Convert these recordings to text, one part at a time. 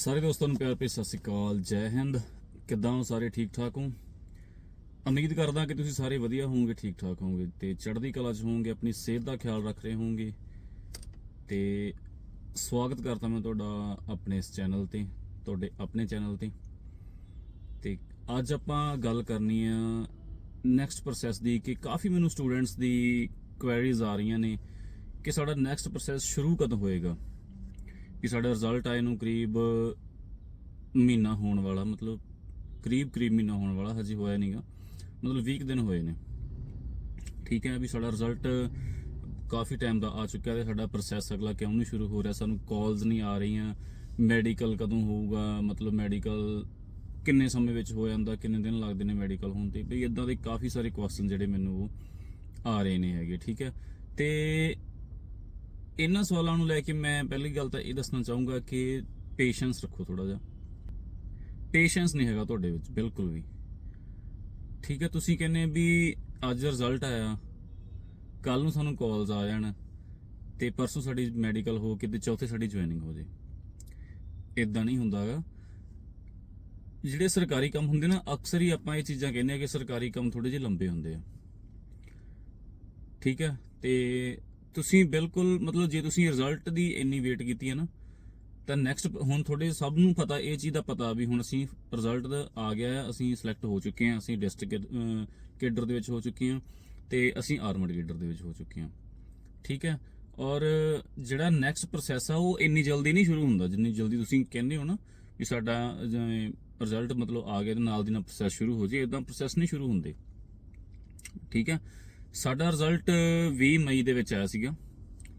ਸਾਰੇ ਦੋਸਤਾਂ ਨੂੰ ਪਿਆਰ ਭਰੀ ਸਤਿ ਸ਼੍ਰੀ ਅਕਾਲ, ਜੈ ਹਿੰਦ। ਕਿੱਦਾਂ ਹੋ ਸਾਰੇ? ਠੀਕ ਠਾਕ ਹੋ? ਉਮੀਦ ਕਰਦਾ ਕਿ ਤੁਸੀਂ ਸਾਰੇ ਵਧੀਆ ਹੋਵੋਗੇ, ਠੀਕ ਠਾਕ ਹੋਵੋਗੇ। ਤੇ ਚੜ੍ਹਦੀ ਕਲਾ 'ਚ ਹੋਵੋਗੇ, ਆਪਣੀ ਸਿਹਤ ਦਾ ਖਿਆਲ ਰੱਖ ਰਹੇ ਹੋਵੋਗੇ। ਤੇ ਸਵਾਗਤ ਕਰਦਾ ਮੈਂ ਤੁਹਾਡਾ ਆਪਣੇ ਇਸ ਚੈਨਲ ਤੇ, ਤੁਹਾਡੇ ਆਪਣੇ ਚੈਨਲ ਤੇ। ਤੇ ਅੱਜ ਆਪਾਂ ਗੱਲ ਕਰਨੀ ਆ ਨੈਕਸਟ ਪ੍ਰੋਸੈਸ ਦੀ, ਕਿ ਕਾਫੀ ਮੈਨੂੰ ਸਟੂਡੈਂਟਸ ਦੀ ਕੁਐਰੀਜ਼ ਆ ਰਹੀਆਂ ਨੇ ਕਿ ਸਾਡਾ ਨੈਕਸਟ ਪ੍ਰੋਸੈਸ ਸ਼ੁਰੂ ਕਦੋਂ ਹੋਏਗਾ। ਕਿ ਸਾਡਾ ਰਿਜ਼ਲਟ ਆਏ ਨੂੰ ਕਰੀਬ ਮਹੀਨਾ ਹੋਣ ਵਾਲਾ, ਮਤਲਬ ਕਰੀਬ ਕਰੀਬ ਮਹੀਨਾ ਹੋਣ ਵਾਲਾ, ਹਜੇ ਹੋਇਆ ਨਹੀਂਗਾ ਮਤਲਬ 20 ਕੁ ਦਿਨ ਹੋਏ ਨੇ। ਠੀਕ ਹੈ, ਵੀ ਸਾਡਾ ਰਿਜ਼ਲਟ ਕਾਫੀ ਟਾਈਮ ਦਾ ਆ ਚੁੱਕਿਆ ਤੇ ਸਾਡਾ ਪ੍ਰੋਸੈਸ ਅਗਲਾ ਕਿਉਂ ਨਹੀਂ ਸ਼ੁਰੂ ਹੋ ਰਿਹਾ? ਸਾਨੂੰ ਕਾਲਸ ਨਹੀਂ ਆ ਰਹੀਆਂ। ਮੈਡੀਕਲ ਕਦੋਂ ਹੋਊਗਾ? ਮਤਲਬ ਮੈਡੀਕਲ ਕਿੰਨੇ ਸਮੇਂ ਵਿੱਚ ਹੋ ਜਾਂਦਾ? ਕਿੰਨੇ ਦਿਨ ਲੱਗਦੇ ਨੇ ਮੈਡੀਕਲ ਹੋਣ ਤੇ? ਵੀ ਇਦਾਂ ਦੇ ਕਾਫੀ ਸਾਰੇ ਕੁਐਸਚਨ ਜਿਹੜੇ ਮੈਨੂੰ ਉਹ ਆ ਰਹੇ ਨੇ ਹੈਗੇ, ਠੀਕ ਹੈ? ਤੇ ਇਹਨਾਂ ਸਵਾਲਾਂ ਨੂੰ ਲੈ ਕੇ ਮੈਂ ਪਹਿਲੀ ਗੱਲ ਤਾਂ ਇਹ ਦੱਸਣਾ ਚਾਹੂੰਗਾ ਕਿ ਪੇਸ਼ੈਂਸ ਰੱਖੋ ਥੋੜਾ ਜਿਹਾ। ਪੇਸ਼ੈਂਸ ਨਹੀਂ ਹੈਗਾ ਤੁਹਾਡੇ ਵਿੱਚ, ਬਿਲਕੁਲ ਵੀ। ਠੀਕ ਹੈ, ਤੁਸੀਂ ਕਹਿੰਦੇ ਵੀ ਅੱਜ ਰਿਜ਼ਲਟ ਆਇਆ ਕੱਲ ਨੂੰ ਸਾਨੂੰ ਕਾਲਸ ਆ ਜਾਣ ਤੇ ਪਰਸੋਂ ਸਾਡੀ ਮੈਡੀਕਲ ਹੋ ਕੇ ਤੇ ਚੌਥੇ ਸਾਡੀ ਜੁਆਇਨਿੰਗ ਹੋ ਜੇ। ਇਦਾਂ ਨਹੀਂ ਹੁੰਦਾਗਾ। ਜਿਹੜੇ ਸਰਕਾਰੀ ਕੰਮ ਹੁੰਦੇ ਨਾ, ਅਕਸਰ ਹੀ ਆਪਾਂ ਇਹ ਚੀਜ਼ਾਂ ਕਹਿੰਦੇ ਆ ਕਿ ਸਰਕਾਰੀ ਕੰਮ ਥੋੜੇ ਜਿਹੇ ਲੰਬੇ ਹੁੰਦੇ ਆ। ਠੀਕ ਹੈ, ਤੇ ਤੁਸੀਂ ਬਿਲਕੁਲ ਮਤਲਬ ਜੇ ਤੁਸੀਂ ਰਿਜ਼ਲਟ ਦੀ ਇੰਨੀ ਵੇਟ ਕੀਤੀ ਹੈ ਨਾ, ਤਾਂ ਨੈਕਸਟ ਹੁਣ ਤੁਹਾਡੇ ਸਭ ਨੂੰ ਪਤਾ, ਇਹ ਚੀਜ਼ ਦਾ ਪਤਾ ਵੀ ਹੁਣ ਅਸੀਂ ਰਿਜ਼ਲਟ ਦਾ ਆ ਗਿਆ ਹੈ ਅਸੀਂ ਸਿਲੈਕਟ ਹੋ ਚੁੱਕੇ ਹਾਂ, ਅਸੀਂ ਡਿਸਟ੍ਰਿਕਟ ਕੇਡਰ ਦੇ ਵਿੱਚ ਹੋ ਚੁੱਕੇ ਹਾਂ ਤੇ ਅਸੀਂ ਆਰਮਡ ਕੇਡਰ ਦੇ ਵਿੱਚ ਹੋ ਚੁੱਕੇ ਹਾਂ। ਠੀਕ ਹੈ? ਔਰ ਜਿਹੜਾ ਨੈਕਸਟ ਪ੍ਰੋਸੈਸ ਆ, ਉਹ ਇੰਨੀ ਜਲਦੀ ਨਹੀਂ ਸ਼ੁਰੂ ਹੁੰਦਾ, ਜਿੰਨੀ ਜਲਦੀ ਤੁਸੀਂ ਕਹਿੰਦੇ ਹੋ ਨਾ ਵੀ ਸਾਡਾ ਜਿਵੇਂ ਰਿਜ਼ਲਟ ਮਤਲਬ ਆ ਗਿਆ ਤੇ ਨਾਲ ਦੀ ਨਾਲ ਪ੍ਰੋਸੈਸ ਸ਼ੁਰੂ ਹੋ ਜੇ ਇਦਾਂ ਪ੍ਰੋਸੈਸ ਨਹੀਂ ਸ਼ੁਰੂ ਹੁੰਦੇ। ਠੀਕ ਹੈ? ਸਾਡਾ ਰਿਜ਼ਲਟ 20 ਮਈ ਦੇ ਵਿੱਚ ਆਇਆ ਸੀਗਾ,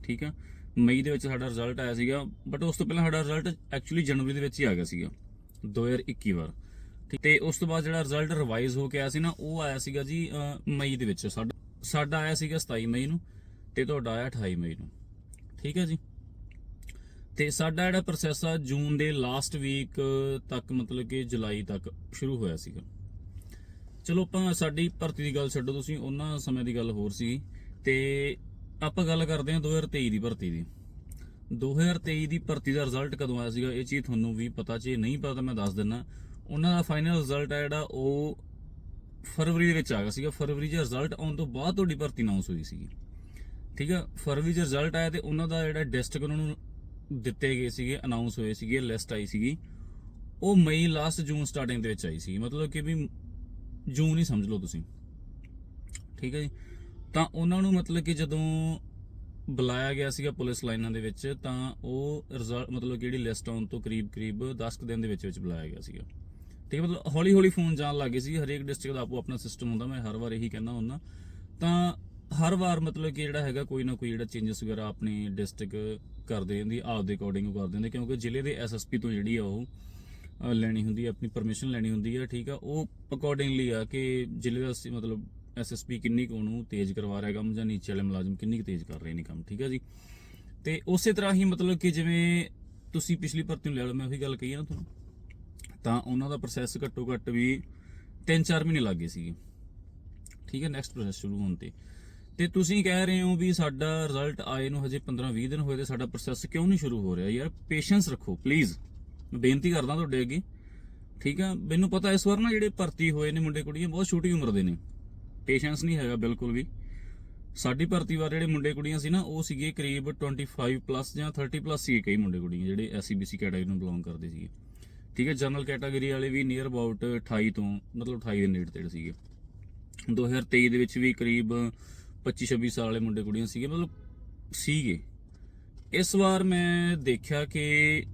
ਠੀਕ ਆ? ਮਈ ਦੇ ਵਿੱਚ ਸਾਡਾ ਰਿਜ਼ਲਟ ਆਇਆ ਸੀਗਾ ਬਟ ਉਸ ਤੋਂ ਪਹਿਲਾਂ ਸਾਡਾ ਰਿਜ਼ਲਟ ਐਕਚੁਅਲੀ ਜਨਵਰੀ ਦੇ ਵਿੱਚ ਹੀ ਆ ਗਿਆ ਸੀਗਾ 2021 ਵਾਰ, ਠੀਕ? ਤੇ ਉਸ ਤੋਂ ਬਾਅਦ ਜਿਹੜਾ ਰਿਜ਼ਲਟ ਰਿਵਾਈਜ਼ ਹੋ ਕੇ ਆਇਆ ਸੀ ਨਾ, ਉਹ ਆਇਆ ਸੀਗਾ ਜੀ ਮਈ ਦੇ ਵਿੱਚ, ਸਾਡਾ ਸਾਡਾ ਆਇਆ ਸੀਗਾ 27 ਮਈ ਨੂੰ, ਤੇ ਤੁਹਾਡਾ ਆਇਆ 28 ਮਈ ਨੂੰ, ਠੀਕ ਹੈ ਜੀ? ਤੇ ਸਾਡਾ ਜਿਹੜਾ ਪ੍ਰੋਸੈਸ ਆ, ਜੂਨ ਦੇ ਲਾਸਟ ਵੀਕ ਤੱਕ, ਮਤਲਬ ਕਿ ਜੁਲਾਈ ਤੱਕ ਸ਼ੁਰੂ ਹੋਇਆ ਸੀਗਾ। ਚਲੋ ਆਪਾਂ ਸਾਡੀ ਭਰਤੀ ਦੀ ਗੱਲ ਛੱਡੋ ਤੁਸੀਂ, ਉਹਨਾਂ ਸਮੇਂ ਦੀ ਗੱਲ ਹੋਰ ਸੀ ਤੇ ਆਪਾਂ ਗੱਲ ਕਰਦੇ ਹਾਂ 2023 ਦੀ ਭਰਤੀ ਦੀ। 2023 ਦੀ ਭਰਤੀ ਦਾ ਰਿਜ਼ਲਟ ਕਦੋਂ ਆਇਆ ਸੀਗਾ, ਇਹ ਚੀਜ਼ ਤੁਹਾਨੂੰ ਵੀ ਪਤਾ ਜੇ ਨਹੀਂ ਪਤਾ ਤਾਂ ਮੈਂ ਦੱਸ ਦਿੰਨਾ। ਉਹਨਾਂ ਦਾ ਫਾਈਨਲ ਰਿਜ਼ਲਟ ਆ ਜਿਹੜਾ, ਉਹ ਫਰਵਰੀ ਦੇ ਵਿੱਚ ਆ ਗਿਆ ਸੀਗਾ। ਫਰਵਰੀ 'ਚ ਰਿਜ਼ਲਟ ਆਉਣ ਤੋਂ ਬਾਅਦ ਤੁਹਾਡੀ ਭਰਤੀ ਅਨਾਉਂਸ ਹੋਈ ਸੀਗੀ। ਠੀਕ ਆ? ਫਰਵਰੀ 'ਚ ਰਿਜ਼ਲਟ ਆਇਆ ਤੇ ਉਹਨਾਂ ਦਾ ਜਿਹੜਾ ਡਿਸਟ੍ਰਿਕਟ ਉਹਨਾਂ ਨੂੰ ਦਿੱਤੇ ਗਏ ਸੀਗੇ ਅਨਾਉਂਸ ਹੋਏ ਸੀਗੇ ਲਿਸਟ ਆਈ ਸੀਗੀ। ਉਹ ਮਈ ਲਾਸਟ ਜੂਨ ਸਟਾਰਟਿੰਗ ਦੇ ਵਿੱਚ ਆਈ ਸੀ ਮਤਲਬ ਕਿ ਵੀ ਜੂਨ ਹੀ ਸਮਝ ਲਓ ਤੁਸੀਂ। ਠੀਕ ਹੈ ਜੀ? ਤਾਂ ਉਹਨਾਂ ਨੂੰ ਮਤਲਬ ਕਿ ਜਦੋਂ ਬੁਲਾਇਆ ਗਿਆ ਸੀਗਾ ਪੁਲਿਸ ਲਾਈਨਾਂ ਦੇ ਵਿੱਚ, ਤਾਂ ਉਹ ਰਿਜ਼ਲਟ ਮਤਲਬ ਕਿ ਜਿਹੜੀ ਲਿਸਟ ਆਉਣ ਤੋਂ ਕਰੀਬ ਕਰੀਬ 10 ਕੁ ਦਿਨ ਦੇ ਵਿੱਚ ਵਿੱਚ ਬੁਲਾਇਆ ਗਿਆ ਸੀਗਾ। ਠੀਕ ਹੈ, ਮਤਲਬ ਹੌਲੀ ਹੌਲੀ ਫੋਨ ਜਾਣ ਲੱਗੇ ਸੀ। ਹਰੇਕ ਡਿਸਟ੍ਰਿਕਟ ਦਾ ਆਪੋ ਆਪਣਾ ਸਿਸਟਮ ਹੁੰਦਾ, ਮੈਂ ਹਰ ਵਾਰ ਇਹੀ ਕਹਿੰਦਾ ਹੁੰਦਾ। ਤਾਂ ਹਰ ਵਾਰ ਮਤਲਬ ਕਿ ਜਿਹੜਾ ਹੈਗਾ ਕੋਈ ਨਾ ਕੋਈ ਜਿਹੜਾ ਚੇਂਜਸ ਵਗੈਰਾ ਆਪਣੀ ਡਿਸਟ੍ਰਿਕਟ ਕਰਦੇ ਜਾਂਦੀ ਆਪ ਦੇ ਅਕੋਰਡਿੰਗ ਕਰਦੇ ਹੁੰਦੇ, ਕਿਉਂਕਿ ਜ਼ਿਲ੍ਹੇ ਦੇ ਐਸਐਸਪੀ ਤੋਂ ਜਿਹੜੀ ਆ ਉਹ ਲੈਣੀ ਹੁੰਦੀ ਹੈ, ਆਪਣੀ ਪਰਮਿਸ਼ਨ ਲੈਣੀ ਹੁੰਦੀ ਹੈ, ਠੀਕ ਆ? ਉਹ ਅਕੋਰਡਿੰਗਲੀ ਆ ਕਿ ਜ਼ਿਲ੍ਹੇ ਦਾ ਸੀ- ਮਤਲਬ ਐਸਐਸਪੀ ਕਿੰਨੀ ਕੁ ਉਹਨੂੰ ਤੇਜ਼ ਕਰਵਾ ਰਿਹਾ ਕੰਮ ਜਾਂ ਨੀਚੇ ਵਾਲੇ ਮੁਲਾਜ਼ਮ ਕਿੰਨੀ ਕੁ ਤੇਜ਼ ਕਰ ਰਹੇ ਨੇ ਕੰਮ, ਠੀਕ ਆ ਜੀ? ਤੇ ਉਸੇ ਤਰ੍ਹਾਂ ਹੀ ਮਤਲਬ ਕਿ ਜਿਵੇਂ ਤੁਸੀਂ ਪਿਛਲੀ ਭਰਤੀ ਨੂੰ ਲੈ ਲਓ, ਮੈਂ ਉਹੀ ਗੱਲ ਕਹੀ ਆ ਨਾ ਤੁਹਾਨੂੰ, ਤਾਂ ਉਹਨਾਂ ਦਾ ਪ੍ਰੋਸੈਸ ਘੱਟੋ ਘੱਟ ਵੀ 3-4 ਮਹੀਨੇ ਲੱਗ ਗਏ ਸੀਗੇ, ਠੀਕ ਹੈ ਨੈਕਸਟ ਪ੍ਰੋਸੈਸ ਸ਼ੁਰੂ ਹੋਣ ਤੇ। ਤੇ ਤੁਸੀਂ ਕਹਿ ਰਹੇ ਹੋ ਵੀ ਸਾਡਾ ਰਿਜ਼ਲਟ ਆਏ ਨੂੰ ਹਜੇ 15-20 ਦਿਨ ਹੋਏ ਤੇ ਸਾਡਾ ਪ੍ਰੋਸੈਸ ਕਿਉਂ ਨਹੀਂ ਸ਼ੁਰੂ ਹੋ ਰਿਹਾ? ਯਾਰ ਪੇਸ਼ੈਂਸ ਰੱਖੋ ਪਲੀਜ਼ ਬੇਨਤੀ ਕਰਦਾ ਤੁਹਾਡੇ ਅੱਗੇ। ਠੀਕ ਆ? ਮੈਨੂੰ ਪਤਾ ਇਸ ਵਾਰ ਨਾ ਜਿਹੜੇ ਭਰਤੀ ਹੋਏ ਨੇ ਮੁੰਡੇ ਕੁੜੀਆਂ, ਬਹੁਤ ਛੋਟੀ ਉਮਰ ਦੇ ਨੇ। ਪੇਸ਼ੈਂਸ ਨਹੀਂ ਹੈਗਾ ਬਿਲਕੁਲ ਵੀ। ਸਾਡੀ ਭਰਤੀ ਵਾਰ ਜਿਹੜੇ ਮੁੰਡੇ ਕੁੜੀਆਂ ਸੀ ਨਾ, ਉਹ ਸੀਗੇ ਕਰੀਬ 25 ਪਲੱਸ ਜਾਂ 30 ਪਲੱਸ ਸੀਗੇ ਕਈ ਮੁੰਡੇ ਕੁੜੀਆਂ, ਜਿਹੜੇ ਐਸਸੀਬੀਸੀ ਕੈਟਾਗਰੀ ਨੂੰ ਬਿਲੋਂਗ ਕਰਦੇ ਸੀਗੇ। ਠੀਕ ਹੈ ਜਨਰਲ ਕੈਟਾਗਰੀ ਵਾਲੇ ਵੀ ਨੀਅਰ ਅਬਾਊਟ 28 ਤੋਂ, ਮਤਲਬ 28 ਦੇ ਨੇੜੇ ਤੇੜੇ ਸੀਗੇ। 2023 ਦੇ ਵਿੱਚ ਵੀ ਕਰੀਬ 25 26 ਸਾਲ ਵਾਲੇ ਮੁੰਡੇ ਕੁੜੀਆਂ ਸੀਗੇ, ਮਤਲਬ ਸੀਗੇ। ਇਸ ਵਾਰ ਮੈਂ ਦੇਖਿਆ ਕਿ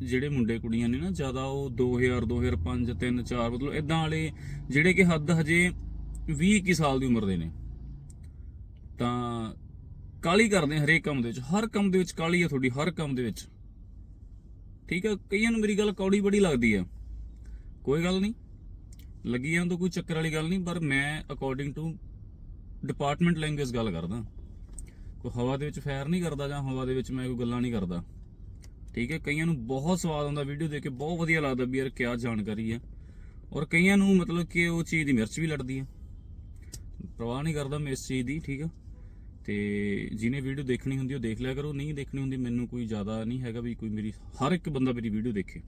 ਜਿਹੜੇ ਮੁੰਡੇ ਕੁੜੀਆਂ ਨੇ ਨਾ, ਜ਼ਿਆਦਾ ਉਹ 2000 2005 3 4 ਮਤਲਬ ਇਦਾਂ ਵਾਲੇ ਜਿਹੜੇ ਕਿ ਹੱਦ ਹਜੇ 20 21 ਸਾਲ ਦੀ ਉਮਰ ਦੇ ਨੇ। ਤਾਂ ਕਾਲੀ ਕਰਦੇ ਹਰੇਕ ਕੰਮ ਦੇ ਵਿੱਚ। ਹਰ ਕੰਮ ਦੇ ਵਿੱਚ ਕਾਲੀ ਹੈ ਤੁਹਾਡੀ, ਹਰ ਕੰਮ ਦੇ ਵਿੱਚ। ਠੀਕ ਆ, ਕਈਆਂ ਨੂੰ ਮੇਰੀ ਗੱਲ ਕੌੜੀ ਬੜੀ ਲੱਗਦੀ ਹੈ ਕੋਈ ਗੱਲ ਨਹੀਂ। ਲੱਗੀ ਜਾਂ ਤਾਂ ਕੋਈ ਚੱਕਰ ਵਾਲੀ ਗੱਲ ਨਹੀਂ, ਪਰ ਮੈਂ ਅਕੋਰਡਿੰਗ ਟੂ ਡਿਪਾਰਟਮੈਂਟ ਲੈਂਗੁਏਜ ਗੱਲ ਕਰਦਾ। ਕੋਈ ਹਵਾ ਦੇ ਵਿੱਚ ਫੈਰ ਨਹੀਂ ਕਰਦਾ ਜਾਂ ਹਵਾ ਦੇ ਵਿੱਚ ਮੈਂ ਕੋਈ ਗੱਲਾਂ ਨਹੀਂ ਕਰਦਾ। ਠੀਕ ਹੈ? ਕਈਆਂ ਨੂੰ ਬਹੁਤ ਸਵਾਦ ਆਉਂਦਾ ਵੀਡੀਓ ਦੇਖ ਕੇ ਬਹੁਤ ਵਧੀਆ ਲੱਗਦਾ ਵੀ ਯਾਰ ਕਿਆ ਜਾਣਕਾਰੀ ਹੈ। ਔਰ ਕਈਆਂ ਨੂੰ ਮਤਲਬ ਕਿ ਉਹ ਚੀਜ਼ ਦੀ ਮਿਰਚ ਵੀ ਲੜਦੀ ਹੈ। ਪ੍ਰਵਾਹ ਨਹੀਂ ਕਰਦਾ ਮੈਂ ਇਸ ਚੀਜ਼ ਦੀ, ਠੀਕ ਆ ਤੇ ਜਿਹਨੇ ਵੀਡੀਓ ਦੇਖਣੀ ਹੁੰਦੀ ਉਹ ਦੇਖ ਲਿਆ ਕਰੋ, ਨਹੀਂ ਦੇਖਣੀ ਹੁੰਦੀ ਮੈਨੂੰ ਕੋਈ ਜ਼ਿਆਦਾ ਨਹੀਂ ਹੈਗਾ ਵੀ ਕੋਈ ਮੇਰੀ ਹਰ ਇੱਕ ਬੰਦਾ ਮੇਰੀ ਵੀਡੀਓ ਦੇਖੇ।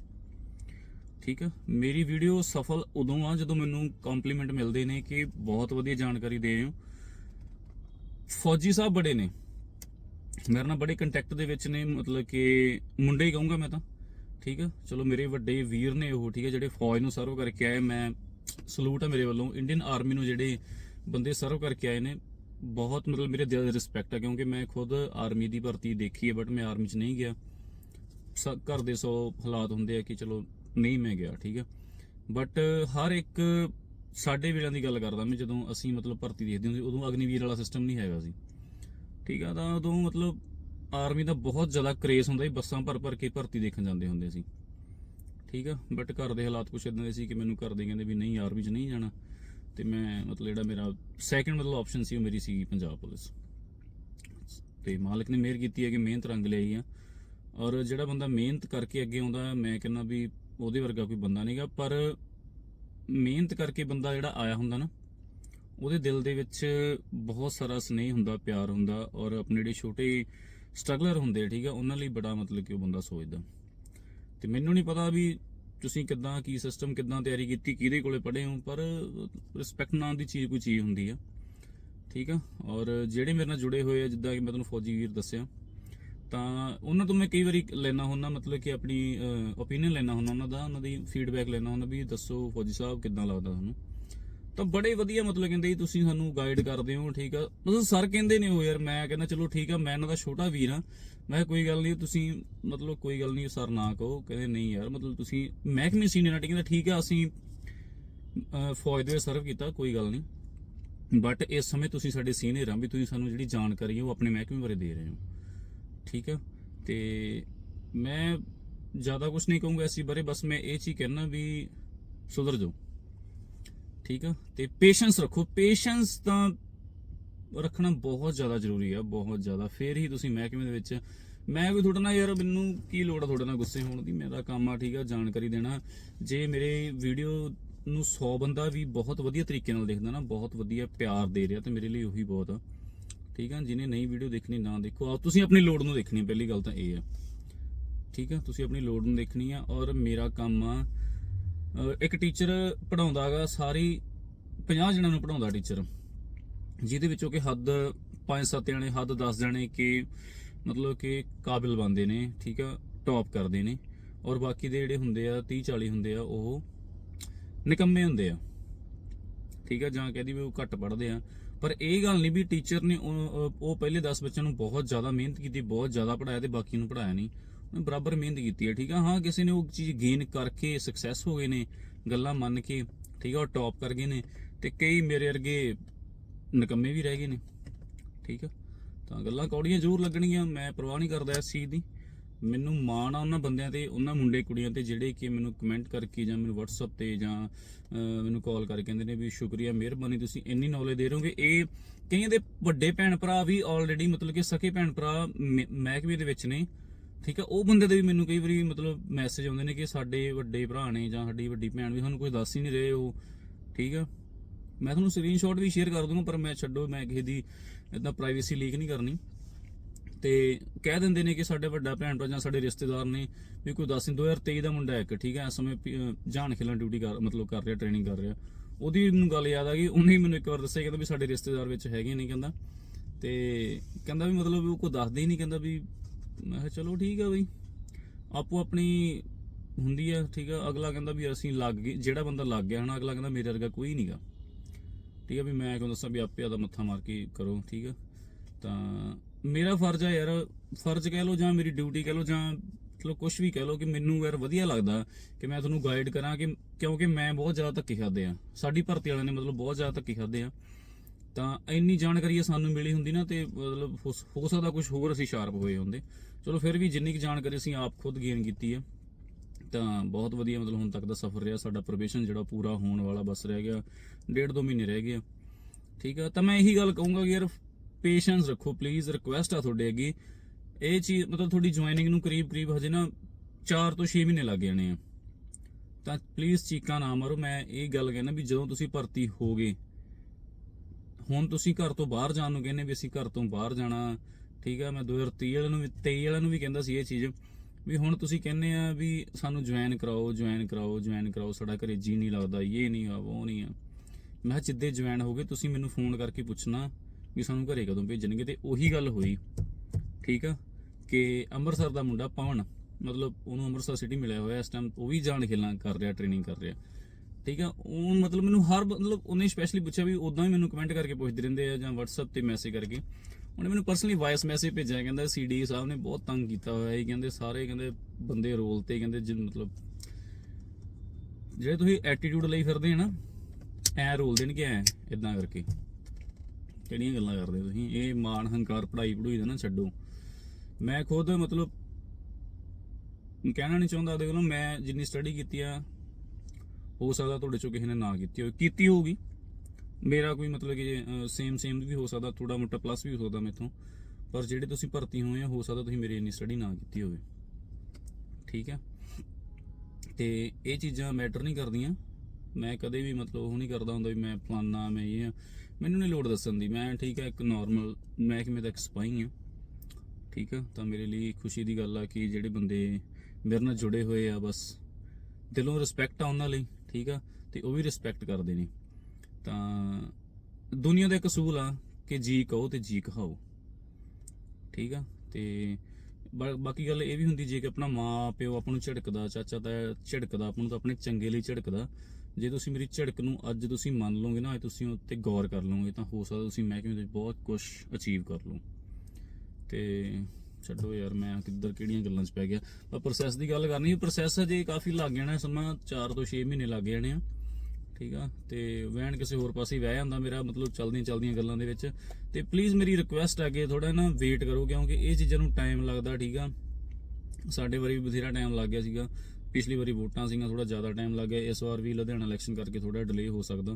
ਠੀਕ ਆ ਮੇਰੀ ਵੀਡੀਓ ਸਫਲ ਉਦੋਂ ਆ ਜਦੋਂ ਮੈਨੂੰ ਕੰਪਲੀਮੈਂਟ ਮਿਲਦੇ ਨੇ ਕਿ ਬਹੁਤ ਵਧੀਆ ਜਾਣਕਾਰੀ ਦੇ ਰਹੇ ਹੋ। ਫੌਜੀ ਸਾਹਿਬ ਬੜੇ ਨੇ। ਮੇਰੇ ਨਾਲ ਬੜੇ ਕੰਟੈਕਟ ਦੇ ਵਿੱਚ ਨੇ, ਮਤਲਬ ਕਿ ਮੁੰਡੇ ਹੀ ਕਹੂੰਗਾ ਮੈਂ ਤਾਂ। ਠੀਕ ਆ? ਚਲੋ ਮੇਰੇ ਵੱਡੇ ਵੀਰ ਨੇ ਉਹ, ਠੀਕ ਆ, ਜਿਹੜੇ ਫੌਜ ਨੂੰ ਸਰਵ ਕਰਕੇ ਆਏ। ਮੈਂ ਸਲੂਟ ਆ ਮੇਰੇ ਵੱਲੋਂ। ਇੰਡੀਅਨ ਆਰਮੀ ਨੂੰ ਜਿਹੜੇ ਬੰਦੇ ਸਰਵ ਕਰਕੇ ਆਏ ਨੇ, ਬਹੁਤ ਮਤਲਬ ਮੇਰੇ ਦਿਲ ਦੀ ਰਿਸਪੈਕਟ ਆ, ਕਿਉਂਕਿ ਮੈਂ ਖੁਦ ਆਰਮੀ ਦੀ ਭਰਤੀ ਦੇਖੀ ਹੈ ਬਟ ਮੈਂ ਆਰਮੀ 'ਚ ਨਹੀਂ ਗਿਆ। ਸ- ਘਰ ਦੇ ਸੌ ਹਾਲਾਤ ਹੁੰਦੇ ਆ ਕਿ ਚਲੋ ਨਹੀਂ ਮੈਂ ਗਿਆ, ਠੀਕ ਆ? ਬਟ ਹਰ ਇੱਕ ਸਾਡੇ ਵੇਲਿਆਂ ਦੀ ਗੱਲ ਕਰਦਾ ਮੈਂ ਜਦੋਂ ਅਸੀਂ ਮਤਲਬ ਭਰਤੀ ਦੇਖਦੇ ਹੁੰਦੇ ਸੀ, ਉਦੋਂ ਅਗਨੀਵੀਰ ਵਾਲਾ ਸਿਸਟਮ ਨਹੀਂ ਹੈਗਾ ਸੀ। ਠੀਕ ਆ ਤਾਂ ਉਦੋਂ ਮਤਲਬ ਆਰਮੀ ਦਾ ਬਹੁਤ ਜ਼ਿਆਦਾ ਕ੍ਰੇਜ਼ ਹੁੰਦਾ ਸੀ ਬੱਸਾਂ ਭਰ ਭਰ ਕੇ ਭਰਤੀ ਦੇਖਣ ਜਾਂਦੇ ਹੁੰਦੇ ਸੀ। ਠੀਕ ਆ ਬਟ ਘਰ ਦੇ ਹਾਲਾਤ ਕੁਛ ਇਦਾਂ ਦੇ ਸੀ ਕਿ ਮੈਨੂੰ ਘਰ ਦੇ ਕਹਿੰਦੇ ਵੀ ਨਹੀਂ ਆਰਮੀ 'ਚ ਨਹੀਂ ਜਾਣਾ। ਤੇ ਮੈਂ ਮਤਲਬ ਜਿਹੜਾ ਮੇਰਾ ਸੈਕੰਡ ਮਤਲਬ ਆਪਸ਼ਨ ਸੀ ਉਹ ਮੇਰੀ ਸੀ ਪੰਜਾਬ ਪੁਲਿਸ। ਤੇ ਮਾਲਕ ਨੇ ਮਿਹਰ ਕੀਤੀ ਹੈ ਕਿ ਮਿਹਨਤ ਰੰਗ ਲਿਆਈ ਆ। ਔਰ ਜਿਹੜਾ ਬੰਦਾ ਮਿਹਨਤ ਕਰਕੇ ਅੱਗੇ ਆਉਂਦਾ ਮੈਂ ਕਹਿੰਦਾ ਵੀ ਉਹਦੇ ਵਰਗਾ ਕੋਈ ਬੰਦਾ ਨਹੀਂਗਾ ਪਰ ਮਿਹਨਤ ਕਰਕੇ ਬੰਦਾ ਜਿਹੜਾ ਆਇਆ ਹੁੰਦਾ ਨਾ ਉਹਦੇ ਦਿਲ ਦੇ ਵਿੱਚ ਬਹੁਤ ਸਾਰਾ ਸਨੇਹ ਹੁੰਦਾ ਪਿਆਰ ਹੁੰਦਾ ਔਰ ਆਪਣੇ ਜਿਹੜੇ ਛੋਟੇ ਸਟਰਗਲਰ ਹੁੰਦੇ ਆ, ਠੀਕ ਆ ਉਹਨਾਂ ਲਈ ਬੜਾ ਮਤਲਬ ਕਿ ਉਹ ਬੰਦਾ ਸੋਚਦਾ। ਤੇ ਮੈਨੂੰ ਨਹੀਂ ਪਤਾ ਵੀ ਤੁਸੀਂ ਕਿੱਦਾਂ ਕੀ ਸਿਸਟਮ ਕਿੱਦਾਂ ਤਿਆਰੀ ਕੀਤੀ ਕਿਹਦੇ ਕੋਲੇ ਪੜ੍ਹੇ ਹੋ ਪਰ ਰਿਸਪੈਕਟ ਨਾਮ ਦੀ ਚੀਜ਼ ਕੋਈ ਚੀਜ਼ ਹੁੰਦੀ ਆ ਠੀਕ ਆ? ਔਰ ਜਿਹੜੇ ਮੇਰੇ ਨਾਲ ਜੁੜੇ ਹੋਏ ਆ ਜਿੱਦਾਂ ਕਿ ਮੈਂ ਤੁਹਾਨੂੰ ਫੌਜੀ ਵੀਰ ਦੱਸਿਆ ਤਾਂ ਉਹਨਾਂ ਤੋਂ ਮੈਂ ਕਈ ਵਾਰੀ ਲੈਣਾ ਹੁੰਦਾ, ਮਤਲਬ ਕਿ ਆਪਣੀ ਓਪੀਨੀਅਨ ਲੈਣਾ ਹੁੰਦਾ ਉਹਨਾਂ ਦਾ, ਉਹਨਾਂ ਦੀ ਫੀਡਬੈਕ ਲੈਣਾ ਹੁੰਦਾ ਵੀ ਦੱਸੋ ਫੌਜੀ ਸਾਹਿਬ ਕਿੱਦਾਂ ਲੱਗਦਾ ਤੁਹਾਨੂੰ। ਤਾਂ ਬੜੇ ਵਧੀਆ ਮਤਲਬ ਕਹਿੰਦੇ ਜੀ, ਤੁਸੀਂ ਸਾਨੂੰ ਗਾਈਡ ਕਰਦੇ ਹੋ, ਠੀਕ ਆ। ਮਤਲਬ ਸਰ ਕਹਿੰਦੇ ਨੇ ਉਹ ਯਾਰ, ਮੈਂ ਕਹਿੰਦਾ ਚਲੋ ਠੀਕ ਆ, ਮੈਂ ਇਹਨਾਂ ਦਾ ਛੋਟਾ ਵੀਰ ਆ ਮੈਂ ਕਿਹਾ ਕੋਈ ਗੱਲ ਨਹੀਂ ਤੁਸੀਂ ਮਤਲਬ ਕੋਈ ਗੱਲ ਨਹੀਂ ਸਰ ਨਾ ਕਹੋ। ਕਹਿੰਦੇ ਨਹੀਂ ਯਾਰ, ਮਤਲਬ ਤੁਸੀਂ ਮਹਿਕਮੇ ਸੀਨੀਅਰ ਕਹਿੰਦਾ ਠੀਕ ਆ। ਅਸੀਂ ਫੌਜ ਦੇ ਵਿੱਚ ਸਰਵ ਕੀਤਾ, ਕੋਈ ਗੱਲ ਨਹੀਂ ਬਟ ਇਸ ਸਮੇਂ ਤੁਸੀਂ ਸਾਡੇ ਸੀਨੀਅਰ ਆ, ਵੀ ਤੁਸੀਂ ਸਾਨੂੰ ਜਿਹੜੀ ਜਾਣਕਾਰੀ ਹੈ ਉਹ ਆਪਣੇ ਮਹਿਕਮੇ ਬਾਰੇ ਦੇ ਰਹੇ ਹੋ। ਠੀਕ ਆ? ਤੇ ਮੈਂ ਜ਼ਿਆਦਾ ਕੁਝ ਨਹੀਂ ਕਹੂੰਗਾ ਇਸੇ ਬਾਰੇ, ਬਸ ਮੈਂ ਇਹ ਚੀਜ਼ ਕਹਿਣਾ ਵੀ ਸੁਧਰ ਜਾਓ। ਠੀਕ ਆ? ਤੇ ਪੇਸ਼ੈਂਸ ਰੱਖੋ। ਪੇਸ਼ੈਂਸ ਤਾਂ ਰੱਖਣਾ ਬਹੁਤ ਜ਼ਿਆਦਾ ਜ਼ਰੂਰੀ ਆ, ਬਹੁਤ ਜ਼ਿਆਦਾ। ਫੇਰ ਹੀ ਤੁਸੀਂ ਮਹਿਕਮੇ ਦੇ ਵਿੱਚ, ਮੈਂ ਵੀ ਤੁਹਾਡੇ ਨਾਲ ਯਾਰ ਮੈਨੂੰ ਕੀ ਲੋੜ ਆ ਤੁਹਾਡੇ ਨਾਲ ਗੁੱਸੇ ਹੋਣ ਦੀ? ਮੇਰਾ ਕੰਮ ਆ, ਠੀਕ ਆ, ਜਾਣਕਾਰੀ ਦੇਣਾ। ਜੇ ਮੇਰੇ ਵੀਡੀਓ ਨੂੰ 100 ਬੰਦਾ ਵੀ ਬਹੁਤ ਵਧੀਆ ਤਰੀਕੇ ਨਾਲ ਦੇਖਦਾ ਨਾ, ਬਹੁਤ ਵਧੀਆ ਪਿਆਰ ਦੇ ਰਿਹਾ, ਤੇ ਮੇਰੇ ਲਈ ਉਹੀ ਬਹੁਤ ਆ। ਠੀਕ ਆ? ਜਿਹਨੇ ਨਹੀਂ ਵੀਡੀਓ ਦੇਖਣੀ, ਨਾ ਦੇਖੋ। ਆ ਤੁਸੀਂ ਆਪਣੀ ਲੋੜ ਨੂੰ ਦੇਖਣੀ ਪਹਿਲੀ ਗੱਲ ਤਾਂ ਇਹ ਆ। ਠੀਕ ਆ? ਤੁਸੀਂ ਆਪਣੀ ਲੋੜ ਨੂੰ ਦੇਖਣੀ ਆ ਔਰ ਮੇਰਾ ਕੰਮ ਆ ਇੱਕ ਟੀਚਰ ਪੜਾਉਂਦਾਗਾ ਸਾਰੀ 50 ਜਣਾਂ ਨੂੰ ਪੜਾਉਂਦਾ ਟੀਚਰ ਜਿਹਦੇ ਵਿੱਚੋਂ ਕਿ ਹੱਦ 5-7 ਜਣੇ, ਹੱਦ 10 ਜਣੇ ਕਿ ਮਤਲਬ ਕਿ ਕਾਬਿਲ ਬੰਦੇ ਨੇ, ਠੀਕ ਆ? ਟੌਪ ਕਰਦੇ ਨੇ। ਔਰ ਬਾਕੀ ਦੇ ਜਿਹੜੇ ਹੁੰਦੇ ਆ 30-40 ਹੁੰਦੇ ਆ, ਉਹ ਨਿਕੰਮੇ ਹੁੰਦੇ ਆ। ਠੀਕ ਆ? ਜਾਂ ਕਹਦੀ ਵੀ ਉਹ ਘੱਟ ਪੜ੍ਹਦੇ ਆ। ਪਰ ਇਹ ਗੱਲ ਨਹੀਂ ਵੀ ਟੀਚਰ ਨੇ ਉਹ ਉਹ ਪਹਿਲੇ 10 ਬੱਚਿਆਂ ਨੂੰ ਬਹੁਤ ਜ਼ਿਆਦਾ ਮਿਹਨਤ ਕੀਤੀ, ਬਹੁਤ ਜ਼ਿਆਦਾ ਪੜਾਇਆ ਤੇ ਬਾਕੀ ਨੂੰ ਪੜਾਇਆ ਨਹੀਂ। ਉਹਨੇ ਬਰਾਬਰ ਮਿਹਨਤ ਕੀਤੀ ਹੈ, ਠੀਕ ਆ? ਹਾਂ, ਕਿਸੇ ਨੇ ਉਹ ਚੀਜ਼ ਗੇਨ ਕਰਕੇ ਸਕਸੈਸ ਹੋ ਗਏ ਨੇ, ਗੱਲਾਂ ਮੰਨ ਕੇ, ਠੀਕ ਆ? ਉਹ ਟੌਪ ਕਰ ਗਏ ਨੇ ਤੇ ਕਈ ਮੇਰੇ ਵਰਗੇ ਨਕੰਮੇ ਵੀ ਰਹਿ ਗਏ ਨੇ, ਠੀਕ ਆ? ਤਾਂ ਗੱਲਾਂ ਕੌੜੀਆਂ ਜ਼ਰੂਰ ਲੱਗਣਗੀਆਂ, ਮੈਂ ਪਰਵਾਹ ਨਹੀਂ ਕਰਦਾ ਇਸ ਚੀਜ਼ ਦੀ। ਮੈਨੂੰ ਮਾਣ ਆ ਉਹਨਾਂ ਬੰਦਿਆਂ ਤੇ, ਉਹਨਾਂ ਮੁੰਡੇ ਕੁੜੀਆਂ ਤੇ ਜਿਹੜੇ ਕਿ ਮੈਨੂੰ ਕਮੈਂਟ ਕਰਕੇ ਜਾਂ ਮੈਨੂੰ WhatsApp ਤੇ ਜਾਂ ਮੈਨੂੰ ਕਾਲ ਕਰਕੇ ਕਹਿੰਦੇ ਨੇ ਵੀ ਸ਼ੁਕਰੀਆ, ਮਿਹਰਬਾਨੀ ਤੁਸੀਂ ਇੰਨੀ ਨੌਲੇਜ ਦੇ ਰਹੋਗੇ ਇਹ ਕਈਆਂ ਦੇ ਵੱਡੇ ਭੈਣ ਭਰਾ ਵੀ ਆਲਰੇਡੀ ਮਤਲਬ ਕਿ ਸਕੇ ਭੈਣ ਭਰਾ ਮ- ਮਹਿਕਮੇ ਦੇ ਵਿੱਚ ਨੇ, ਠੀਕ ਆ? ਉਹ ਬੰਦੇ ਦੇ ਵੀ ਮੈਨੂੰ ਕਈ ਵਾਰੀ ਮਤਲਬ ਮੈਸੇਜ ਆਉਂਦੇ ਨੇ ਕਿ ਸਾਡੇ ਵੱਡੇ ਭਰਾ ਨੇ ਜਾਂ ਸਾਡੀ ਵੱਡੀ ਭੈਣ ਵੀ ਸਾਨੂੰ ਕੋਈ ਦੱਸ ਹੀ ਨਹੀਂ ਰਹੇ ਉਹ, ਠੀਕ ਆ? ਮੈਂ ਤੁਹਾਨੂੰ ਸਕਰੀਨਸ਼ਾਟ ਵੀ ਸ਼ੇਅਰ ਕਰ ਦੂੰਗਾ, ਪਰ ਮੈਂ ਛੱਡੋ, ਮੈਂ ਕਿਸੇ ਦੀ ਇਦਾਂ ਪ੍ਰਾਈਵੇਸੀ ਲੀਕ ਨਹੀਂ ਕਰਨੀ। ਤੇ ਕਹਿ ਦਿੰਦੇ ਨੇ ਕਿ ਸਾਡੇ ਵੱਡਾ ਭੈਣ ਭਰਾ ਜਾਂ ਸਾਡੇ ਰਿਸ਼ਤੇਦਾਰ ਨੇ ਵੀ ਕੋਈ ਦੱਸ ਨਹੀਂ 2023 ਦਾ ਮੁੰਡਾ ਇੱਕ, ਠੀਕ ਹੈ, ਇਸ ਸਮੇਂ ਪ- ਅਹ, ਜਾਣ ਖੇਲਣ ਡਿਊਟੀ ਕਰ, ਮਤਲਬ ਕਰ ਰਿਹਾ ਟ੍ਰੇਨਿੰਗ ਕਰ ਰਿਹਾ। ਉਹਦੀ ਮੈਨੂੰ ਗੱਲ ਯਾਦ ਆ ਗਈ, ਉਹਨੇ ਮੈਨੂੰ ਇੱਕ ਵਾਰ ਦੱਸਿਆ, ਕਹਿੰਦਾ ਵੀ ਸਾਡੇ ਰਿਸ਼ਤੇਦਾਰ ਵਿੱਚ ਹੈਗੇ ਨਹੀਂ ਕਹਿੰਦਾ। ਤੇ ਕਹਿੰਦਾ ਵੀ ਮਤਲਬ ਉਹ ਕੋਈ ਦੱਸਦੇ ਹੀ ਨਹੀਂ, ਕਹਿੰਦਾ ਵੀ, ਮੈਂ ਕਿਹਾ ਚਲੋ ਠੀਕ ਆ ਬਈ। ਆਪੋ ਆਪਣੀ ਹੁੰਦੀ ਆ, ਠੀਕ ਆ। ਅਗਲਾ ਕਹਿੰਦਾ ਵੀ ਅਸੀਂ ਲੱਗ ਗਏ, ਜਿਹੜਾ ਬੰਦਾ ਲੱਗ ਗਿਆ ਹਨਾ, ਅਗਲਾ ਕਹਿੰਦਾ ਮੇਰੇ ਵਰਗਾ ਕੋਈ ਨਹੀਂਗਾ ਠੀਕ ਆ ਵੀ ਮੈਂ ਕਿਉਂ ਦੱਸਾਂ ਵੀ ਆਪੇ ਆਦਾ ਮੱਥਾ ਮਾਰ ਕੇ ਕਰੋ, ਠੀਕ ਆ। ਤਾਂ ਮੇਰਾ ਫਰਜ਼ ਆ ਯਾਰ, ਫਰਜ਼ ਕਹਿ ਲਓ ਜਾਂ ਮੇਰੀ ਡਿਊਟੀ ਕਹਿ ਲਓ ਜਾਂ ਮਤਲਬ ਕੁਝ ਵੀ ਕਹਿ ਲਓ ਕਿ ਮੈਨੂੰ ਯਾਰ ਵਧੀਆ ਲੱਗਦਾ ਕਿ ਮੈਂ ਤੁਹਾਨੂੰ ਗਾਈਡ ਕਰਾਂ ਕਿ ਕਿਉਂਕਿ ਮੈਂ ਬਹੁਤ ਜ਼ਿਆਦਾ ਧੱਕੇ ਖਾਦੇ ਆ। ਸਾਡੀ ਭਰਤੀ ਵਾਲਿਆਂ ਨੇ ਮਤਲਬ ਬਹੁਤ ਜ਼ਿਆਦਾ ਧੱਕੇ ਖਾਦੇ ਆ। ਤਾਂ ਇੰਨੀ ਜਾਣਕਾਰੀ ਸਾਨੂੰ ਮਿਲੀ ਹੁੰਦੀ ਨਾ ਤੇ ਮਤਲਬ ਹੋ ਸਕਦਾ ਕੁਝ ਹੋਰ ਅਸੀਂ ਸ਼ਾਰਪ ਹੋਏ ਹੁੰਦੇ। ਚਲੋ ਫਿਰ ਵੀ ਜਿੰਨੀ ਕੁ ਜਾਣਕਾਰੀ ਅਸੀਂ ਆਪ ਖੁਦ ਗੇਨ ਕੀਤੀ ਆ, ਤਾਂ ਬਹੁਤ ਵਧੀਆ ਮਤਲਬ ਹੁਣ ਤੱਕ ਦਾ ਸਫ਼ਰ ਰਿਹਾ। ਸਾਡਾ ਪ੍ਰੋਬੇਸ਼ਨ ਜਿਹੜਾ ਪੂਰਾ ਹੋਣ ਵਾਲਾ ਬਸ ਰਹਿ ਗਿਆ, ਡੇਢ ਦੋ ਮਹੀਨੇ ਰਹਿ ਗਏ ਠੀਕ ਆ, ਤਾਂ ਮੈਂ ਇਹੀ ਗੱਲ ਕਹੂੰਗਾ ਕਿ ਯਾਰ ਪੇਸ਼ੈਂਸ ਰੱਖੋ ਪਲੀਜ਼ ਰਿਕੁਐਸਟ ਆ ਤੁਹਾਡੇ ਅੱਗੇ। ਇਹ ਚੀਜ਼, ਮਤਲਬ ਤੁਹਾਡੀ ਜੁਆਇਨਿੰਗ ਨੂੰ ਕਰੀਬ ਕਰੀਬ ਹਜੇ ਨਾ 4 ਤੋਂ 6 ਮਹੀਨੇ ਲੱਗ ਜਾਣੇ ਆ। ਤਾਂ ਪਲੀਜ਼ ਚੀਕਾਂ ਨਾ ਮਾਰੋ, ਮੈਂ ਇਹ ਗੱਲ ਕਹਿੰਦਾ ਵੀ ਜਦੋਂ ਤੁਸੀਂ ਭਰਤੀ ਹੋਗੇ, ਹੁਣ ਤੁਸੀਂ ਘਰ ਤੋਂ ਬਾਹਰ ਜਾਣ ਨੂੰ ਕਹਿੰਦੇ ਵੀ ਅਸੀਂ ਘਰ ਤੋਂ ਬਾਹਰ ਜਾਣਾ, ਠੀਕ ਆ, ਮੈਂ 2023 ਵਾਲਿਆਂ ਨੂੰ ਵੀ 23 ਵਾਲਿਆਂ ਨੂੰ ਵੀ ਕਹਿੰਦਾ ਸੀ ਇਹ ਚੀਜ਼, ਵੀ ਹੁਣ ਤੁਸੀਂ ਕਹਿੰਦੇ ਆ ਵੀ ਸਾਨੂੰ ਜੁਆਇਨ ਕਰਾਓ ਜੁਆਇਨ ਕਰਾਓ ਜੁਆਇਨ ਕਰਾਓ, ਸਾਡਾ ਘਰੇ ਜੀ ਨਹੀਂ ਲੱਗਦਾ, ਇਹ ਨਹੀਂ ਆ, ਉਹ ਨਹੀਂ ਆ। ਮੈਂ ਕਿਹਾ, ਜਿੱਦੇ ਜੁਆਇਨ ਹੋਗੇ, ਤੁਸੀਂ ਮੈਨੂੰ ਫੋਨ ਕਰਕੇ ਪੁੱਛਣਾ। ਵੀ ਸਾਨੂੰ ਘਰੇ ਕਦੋਂ ਭੇਜਣਗੇ ਤੇ ਉਹੀ ਗੱਲ ਹੋਈ। ਠੀਕ ਆ? ਕਿ ਅੰਮ੍ਰਿਤਸਰ ਦਾ ਮੁੰਡਾ ਪਵਨ, ਮਤਲਬ ਉਹਨੂੰ ਅੰਮ੍ਰਿਤਸਰ ਸਿਟੀ ਮਿਲਿਆ ਹੋਇਆ, ਇਸ ਟਾਈਮ ਉਹ ਵੀ ਜਾਣ ਖੇਲਾਂ ਕਰ ਰਿਹਾ ਟ੍ਰੇਨਿੰਗ ਕਰ ਰਿਹਾ। ਠੀਕ ਆ? ਉਹ ਮਤਲਬ ਮੈਨੂੰ ਹਰ ਮਤਲਬ ਉਹਨੇ ਸਪੈਸ਼ਲੀ ਪੁੱਛਿਆ ਵੀ ਉਦਾਂ ਹੀ ਮੈਨੂੰ ਕਮੈਂਟ ਕਰਕੇ ਪੁੱਛਦੇ ਰਹਿੰਦੇ ਆ ਜਾਂ WhatsApp ਤੇ ਮੈਸੇਜ ਕਰਕੇ। ਉਹਨੇ ਮੈਨੂੰ ਪਰਸਨਲੀ ਵਾਇਸ ਮੈਸੇਜ ਭੇਜਿਆ, ਕਹਿੰਦਾ ਸੀਡੀ ਸਾਹਿਬ ਨੇ ਬਹੁਤ ਤੰਗ ਕੀਤਾ ਹੋਇਆ ਹੈ ਕਹਿੰਦੇ ਸਾਰੇ ਕਹਿੰਦੇ ਬੰਦੇ ਰੋਲ ਤੇ ਕਹਿੰਦੇ ਜਿ- ਮਤਲਬ ਜਿਹੜੇ ਤੁਸੀਂ ਐਟੀਟਿਊਡ ਲਈ ਫਿਰਦੇ ਆ ਨਾ, ਐ ਰੋਲ ਦੇਣਗੇ ਐ ਇਦਾਂ ਕਰਕੇ। ਕਿਹੜੀਆਂ ਗੱਲਾਂ ਕਰਦੇ ਤੁਸੀਂ? ਇਹ ਮਾਣ, ਹੰਕਾਰ ਪੜਾਈ ਪੜੂਈ ਦਾ ਨਾ ਛੱਡੋ। ਮੈਂ ਖੁਦ ਮਤਲਬ ਕਹਿਣਾ ਨਹੀਂ ਚਾਹੁੰਦਾ ਦੇਖ ਲਓ ਮੈਂ ਜਿੰਨੀ ਸਟੱਡੀ ਕੀਤੀ ਆ, ਹੋ ਸਕਦਾ ਤੁਹਾਡੇ ਚੋਂ ਕਿਸੇ ਨੇ ਨਾ ਕੀਤੀ ਹੋਵੇ। ਕੀਤੀ ਹੋਊਗੀ। ਮੇਰਾ ਕੋਈ ਮਤਲਬ ਕਿ ਸੇਮ ਸੇਮ ਵੀ ਹੋ ਸਕਦਾ ਥੋੜਾ ਮੋਟਾ ਪਲੱਸ ਵੀ ਹੋ ਸਕਦਾ ਮੇਥੋਂ। ਪਰ ਜਿਹੜੇ ਤੁਸੀਂ ਭਰਤੀ ਹੋਏ ਆ, ਹੋ ਸਕਦਾ ਤੁਸੀਂ ਮੇਰੀ ਇੰਨੀ ਸਟੱਡੀ ਨਾ ਕੀਤੀ ਹੋਵੇ। ਠੀਕ ਹੈ ਤੇ ਇਹ ਚੀਜ਼ਾਂ ਮੈਟਰ ਨਹੀਂ ਕਰਦੀਆਂ। ਮੈਂ ਕਦੇ ਵੀ ਮਤਲਬ ਉਹ ਨਹੀਂ ਕਰਦਾ ਹੁੰਦਾ ਵੀ ਮੈਂ ਫਲਾਨਾ, ਮੈਂ ਇਹ ਆ। ਮੈਨੂੰ ਨਹੀਂ ਲੋੜ ਦੱਸਣ ਦੀ। ਮੈਂ ਠੀਕ ਹੈ ਇੱਕ ਨਾਰਮਲ ਮਹਿਕਮੇ ਦਾ ਇੱਕ ਸਿਪਾਹੀ ਆ। ਠੀਕ ਆ? ਤਾਂ ਮੇਰੇ ਲਈ ਖੁਸ਼ੀ ਦੀ ਗੱਲ ਆ ਕਿ ਜਿਹੜੇ ਬੰਦੇ ਮੇਰੇ ਨਾਲ ਜੁੜੇ ਹੋਏ ਆ, ਬਸ ਦਿਲੋਂ ਰਿਸਪੈਕਟ ਆ ਉਹਨਾਂ ਲਈ, ਠੀਕ ਆ? ਤੇ ਉਹ ਵੀ ਰਿਸਪੈਕਟ ਕਰਦੇ ਨੇ। ਤਾਂ ਦੁਨੀਆ ਦਾ ਇੱਕ ਅਸੂਲ ਆ ਕਿ ਜੀ ਕਹੋ ਤੇ ਜੀ ਕਹਾਓ। ਠੀਕ ਆ? ਤੇ ਬਾਕੀ ਗੱਲ ਇਹ ਵੀ ਹੁੰਦੀ, ਜੇ ਕਿ ਆਪਣਾ ਮਾਂ ਪਿਓ ਆਪਾਂ ਨੂੰ ਝਿੜਕਦਾ ਚਾਚਾ ਤਾਂ ਝਿੜਕਦਾ, ਆਪਾਂ ਨੂੰ ਤਾਂ ਆਪਣੇ ਚੰਗੇ ਲਈ ਝਿੜਕਦਾ ਜੇ ਤੁਸੀਂ ਮੇਰੀ ਝੜਕ ਨੂੰ ਅੱਜ ਤੁਸੀਂ ਮੰਨ ਲਓਗੇ ਨਾ, ਅੱਜ ਤੁਸੀਂ ਉੱਤੇ ਗੌਰ ਕਰ ਲਓਗੇ, ਤਾਂ ਹੋ ਸਕਦਾ ਤੁਸੀਂ ਮਹਿਕਮੇ ਦੇ ਵਿੱਚ ਬਹੁਤ ਕੁਝ ਅਚੀਵ ਕਰ ਲਓ। ਤੇ ਛੱਡੋ ਯਾਰ, ਮੈਂ ਕਿੱਧਰ ਕਿਹੜੀਆਂ ਗੱਲਾਂ 'ਚ ਪੈ ਗਿਆ। ਪਰ ਪ੍ਰੋਸੈਸ ਦੀ ਗੱਲ ਕਰਨੀ ਪ੍ਰੋਸੈਸ ਅਜੇ ਕਾਫੀ ਲੱਗ ਜਾਣਾ, ਸਮਾਂ 4 ਤੋਂ 6 ਮਹੀਨੇ ਲੱਗ ਜਾਣੇ ਆ। ਠੀਕ ਆ? ਤੇ ਵੈਣ ਕਿਸੇ ਹੋਰ ਪਾਸੇ ਹੀ ਵਹਿ ਜਾਂਦਾ ਮੇਰਾ, ਮਤਲਬ ਚਲਦੀਆਂ ਚਲਦੀਆਂ ਗੱਲਾਂ ਦੇ ਵਿੱਚ। ਤੇ ਪਲੀਜ਼ ਮੇਰੀ ਰਿਕੁਐਸਟ ਹੈ ਕਿ ਥੋੜਾ ਨਾ ਵੇਟ ਕਰੋ, ਕਿਉਂਕਿ ਇਹ ਚੀਜ਼ਾਂ ਨੂੰ ਟਾਈਮ ਲੱਗਦਾ, ਠੀਕ ਆ? ਸਾਡੇ ਵਾਰੀ ਵੀ ਬਥੇਰਾ ਟਾਈਮ ਲੱਗ ਗਿਆ ਸੀਗਾ। ਪਿਛਲੀ ਵਾਰੀ ਵੋਟਾਂ ਸੀਗੀਆਂ ਥੋੜਾ ਜ਼ਿਆਦਾ ਟਾਈਮ ਲੱਗ ਗਿਆ। ਇਸ ਵਾਰ ਵੀ ਲੁਧਿਆਣਾ ਇਲੈਕਸ਼ਨ ਕਰਕੇ ਥੋੜਾ ਡਿਲੇ ਹੋ ਸਕਦਾ।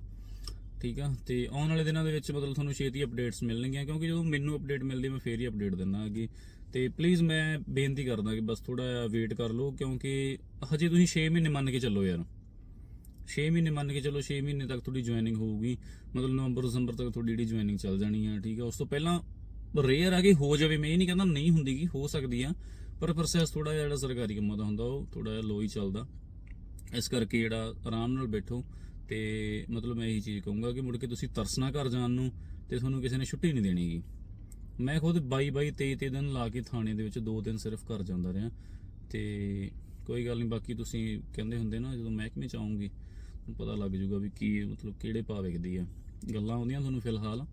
ਠੀਕ ਆ? ਤੇ ਆਉਣ ਵਾਲੇ ਦਿਨਾਂ ਦੇ ਵਿੱਚ ਮਤਲਬ ਤੁਹਾਨੂੰ ਛੇਤੀ ਅਪਡੇਟਸ ਮਿਲਣਗੀਆਂ, ਕਿਉਂਕਿ ਜਦੋਂ ਮੈਨੂੰ ਅਪਡੇਟ ਮਿਲਦੀ, ਮੈਂ ਫੇਰ ਹੀ ਅਪਡੇਟ ਦਿੰਦਾ ਅੱਗੇ। ਤੇ ਪਲੀਜ਼ ਮੈਂ ਬੇਨਤੀ ਕਰਦਾ ਕਿ ਬਸ ਥੋੜਾ ਵੇਟ ਕਰ ਲਓ, ਕਿਉਂਕਿ ਹਜੇ ਤੁਸੀਂ 6 ਮਹੀਨੇ ਮੰਨ ਕੇ ਚੱਲੋ ਯਾਰ। 6 ਮਹੀਨੇ ਮੰਨ ਕੇ ਚੱਲੋ 6 ਮਹੀਨੇ ਤੱਕ ਤੁਹਾਡੀ ਜੁਆਇਨਿੰਗ ਹੋਊਗੀ। ਮਤਲਬ ਨਵੰਬਰ, ਦਸੰਬਰ ਤੱਕ ਤੁਹਾਡੀ ਜਿਹੜੀ ਜੁਆਇਨਿੰਗ ਚੱਲ ਜਾਣੀ ਆ, ਠੀਕ ਆ? ਉਸ ਤੋਂ ਪਹਿਲਾਂ ਰੇਅਰ ਆ ਕਿ ਹੋ ਜਾਵੇ। ਮੈਂ ਇਹ ਨਹੀਂ ਕਹਿੰਦਾ ਨਹੀਂ ਹੁੰਦੀਗੀ ਹੋ ਸਕਦੀ ਆ। ਪਰ ਪ੍ਰੋਸੈਸ ਥੋੜਾ ਜਿਹਾ ਜਿਹੜਾ ਸਰਕਾਰੀ ਕੰਮਾਂ ਦਾ ਹੁੰਦਾ, ਉਹ ਥੋੜਾ ਜਿਹਾ ਲੋ ਹੀ ਚੱਲਦਾ। ਇਸ ਕਰਕੇ ਜਿਹੜਾ ਆਰਾਮ ਨਾਲ ਬੈਠੋ ਤੇ ਮਤਲਬ ਮੈਂ ਇਹੀ ਚੀਜ਼ ਕਹੂੰਗਾ ਕਿ ਮੁੜ ਕੇ ਤੁਸੀਂ ਤਰਸਣਾ ਘਰ ਜਾਣ ਨੂੰ ਤੇ ਤੁਹਾਨੂੰ ਕਿਸੇ ਨੇ ਛੁੱਟੀ ਨਹੀਂ ਦੇਣੀਗੀ ਮੈਂ ਖੁਦ 22 22 23 23 ਦਿਨ ਲਾ ਕੇ ਥਾਣੇ ਦੇ ਵਿੱਚ 2 ਦਿਨ ਸਿਰਫ ਘਰ ਜਾਂਦਾ ਰਿਹਾ। ਤੇ ਕੋਈ ਗੱਲ ਨਹੀਂ, ਬਾਕੀ ਤੁਸੀਂ ਕਹਿੰਦੇ ਹੁੰਦੇ ਨਾ, ਜਦੋਂ ਮਹਿਕਮੇ ਚ ਆਉਂਗੀ ਤੁਹਾਨੂੰ ਪਤਾ ਲੱਗ ਜਾਊਗਾ ਵੀ ਕੀ ਮਤਲਬ ਕਿਹੜੇ ਭਾਅ ਵਿਕਦੀ ਆ। ਗੱਲਾਂ ਆਉਂਦੀਆਂ ਤੁਹਾਨੂੰ ਫਿਲਹਾਲ,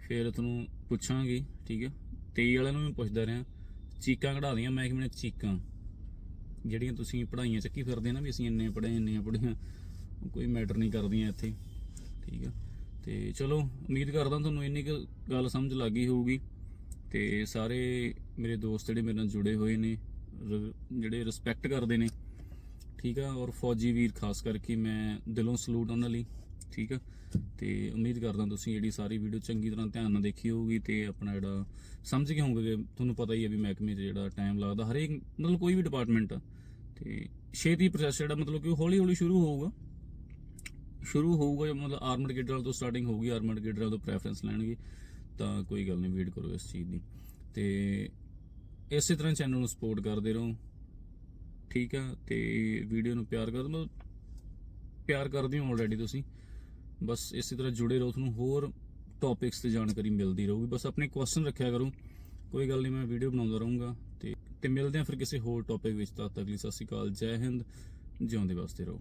ਫਿਰ ਤੁਹਾਨੂੰ ਪੁੱਛਾਂਗੀ, ਠੀਕ ਹੈ 23 ਵਾਲਿਆਂ ਨੂੰ ਵੀ ਪੁੱਛਦਾ ਰਿਹਾ। ਚੀਕਾਂ ਕਢਾ ਦੀਆਂ ਮਹਿਕਮੇ ਨੇ ਚੀਕਾਂ। ਜਿਹੜੀਆਂ ਤੁਸੀਂ ਪੜ੍ਹਾਈਆਂ ਚੱਕੀ ਫਿਰਦੇ ਨਾ ਵੀ ਅਸੀਂ ਇੰਨੇ ਪੜ੍ਹੇ, ਇੰਨੀਆਂ ਪੜ੍ਹੀਆਂ, ਕੋਈ ਮੈਟਰ ਨਹੀਂ ਕਰਦੀਆਂ ਇੱਥੇ। ਠੀਕ ਆ। ਤੇ ਚਲੋ, ਉਮੀਦ ਕਰਦਾ ਤੁਹਾਨੂੰ ਇੰਨੀ ਕੁ ਗੱਲ ਸਮਝ ਲੱਗ ਗਈ ਹੋਊਗੀ। ਤੇ ਸਾਰੇ ਮੇਰੇ ਦੋਸਤ ਜਿਹੜੇ ਮੇਰੇ ਨਾਲ ਜੁੜੇ ਹੋਏ ਨੇ ਜਿਹੜੇ ਰਿਸਪੈਕਟ ਕਰਦੇ ਨੇ। ਠੀਕ ਆ, ਔਰ ਫੌਜੀ ਵੀਰ, ਖਾਸ ਕਰਕੇ ਮੈਂ ਦਿਲੋਂ ਸਲੂਟ ਉਹਨਾਂ ਲਈ। ਠੀਕ ਆ। ਤੇ ਉਮੀਦ ਕਰਦਾ ਤੁਸੀਂ ਜਿਹੜੀ ਸਾਰੀ ਵੀਡੀਓ ਚੰਗੀ ਤਰ੍ਹਾਂ ਧਿਆਨ ਨਾਲ ਦੇਖੀ ਹੋਊਗੀ ਤੇ ਆਪਣਾ ਜਿਹੜਾ ਸਮਝ ਗਏ ਹੋਵੋਗੇ ਕਿ ਤੁਹਾਨੂੰ ਪਤਾ ਹੀ ਹੈ ਵੀ ਮਹਿਕਮੇ 'ਚ ਜਿਹੜਾ ਟਾਈਮ ਲੱਗਦਾ, ਹਰੇਕ ਮਤਲਬ ਕੋਈ ਵੀ ਡਿਪਾਰਟਮੈਂਟ ਆ। ਤੇ ਛੇਤੀ ਪ੍ਰੋਸੈਸ ਜਿਹੜਾ ਮਤਲਬ ਕਿ ਹੌਲੀ ਹੌਲੀ ਸ਼ੁਰੂ ਹੋਊਗਾ। ਸ਼ੁਰੂ ਹੋਊਗਾ ਮਤਲਬ ਆਰਮਡ ਗੇਡਰ ਤੋਂ ਸਟਾਰਟਿੰਗ ਹੋਊਗੀ ਆਰਮਡ ਗੇਡਰ ਤੋਂ ਪ੍ਰੈਫਰੈਂਸ ਲੈਣਗੇ, ਤਾਂ ਕੋਈ ਗੱਲ ਨਹੀਂ ਵੇਟ ਕਰੋ ਇਸ ਚੀਜ਼ ਦੀ। ਤੇ ਇਸੇ ਤਰ੍ਹਾਂ ਚੈਨਲ ਨੂੰ ਸਪੋਰਟ ਕਰਦੇ ਰਹੋ। ਠੀਕ ਆ, ਤੇ ਵੀਡੀਓ ਨੂੰ ਪਿਆਰ ਕਰ, ਮਤਲਬ ਪਿਆਰ ਕਰਦੇ ਹੋ ਆਲਰੇਡੀ ਤੁਸੀਂ। ਬਸ ਇਸੇ ਤਰ੍ਹਾਂ ਜੁੜੇ ਰਹੋ, ਤੁਹਾਨੂੰ ਹੋਰ ਟੌਪਿਕਸ ਤੇ ਜਾਣਕਾਰੀ ਮਿਲਦੀ ਰਹੂਗੀ। ਬਸ ਆਪਣੇ ਕੁਐਸਚਨ ਰੱਖਿਆ ਕਰੋ। ਕੋਈ ਗੱਲ ਨਹੀਂ, ਮੈਂ ਵੀਡੀਓ ਬਣਾਉਂਦਾ ਰਹੂੰਗਾ ਤੇ ਤੇ ਮਿਲਦੇ ਹਾਂ ਫਿਰ ਕਿਸੇ ਹੋਰ ਟੌਪਿਕ ਵਿੱਚ। ਤਦ ਤੱਕ ਲਈ ਸਤਿ ਸ਼੍ਰੀ ਅਕਾਲ, ਜੈ ਹਿੰਦ, ਜਿਉਂਦੇ ਵਾਸਤੇ ਰਹੋ।